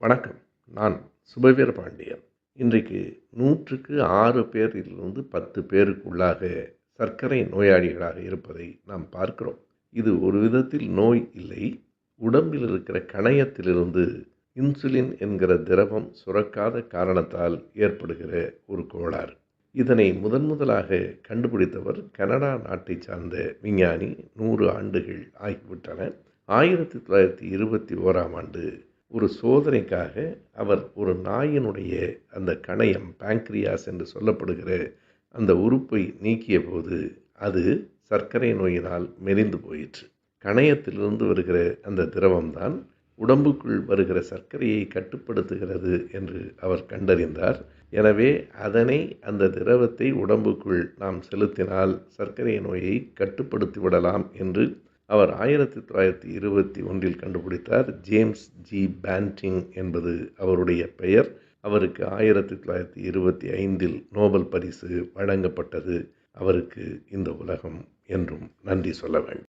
வணக்கம். நான் சுபவீர பாண்டியன். இன்றைக்கு நூற்றுக்கு ஆறு பேரிலிருந்து பத்து பேருக்குள்ளாக சர்க்கரை நோயாளிகளாக இருப்பதை நாம் பார்க்கிறோம். இது ஒரு விதத்தில் நோய் இல்லை. உடம்பில் இருக்கிற கணையத்திலிருந்து இன்சுலின் என்கிற திரவம் சுரக்காத காரணத்தால் ஏற்படுகிற ஒரு கோளாறு. இதனை முதன் முதலாக கண்டுபிடித்தவர் கனடா நாட்டை சார்ந்த விஞ்ஞானி நூறு ஆண்டுகள் ஆகிவிட்டன. ஆயிரத்தி தொள்ளாயிரத்தி இருபத்தி ஓராம் ஆண்டு ஒரு சோதனைக்காக அவர் ஒரு நாயினுடைய அந்த கணையம் பேங்க்ரியாஸ் என்று சொல்லப்படுகிற அந்த உறுப்பை நீக்கிய போது அது சர்க்கரை நோயினால் மெலிந்து போயிற்று. கணையத்திலிருந்து வருகிற அந்த திரவம்தான் உடம்புக்குள் வருகிற சர்க்கரையை கட்டுப்படுத்துகிறது என்று அவர் கண்டறிந்தார். எனவே அதனை அந்த திரவத்தை உடம்புக்குள் நாம் செலுத்தினால் சர்க்கரை நோயை கட்டுப்படுத்தி விடலாம் என்று அவர் ஆயிரத்தி தொள்ளாயிரத்தி இருபத்தி ஒன்றில் கண்டுபிடித்தார். James G. பேண்டிங் என்பது அவருடைய பெயர். அவருக்கு ஆயிரத்தி தொள்ளாயிரத்தி இருபத்தி ஐந்தில் நோபல் பரிசு வழங்கப்பட்டது. அவருக்கு இந்த உலகம் என்றும் நன்றி சொல்ல வேண்டும்.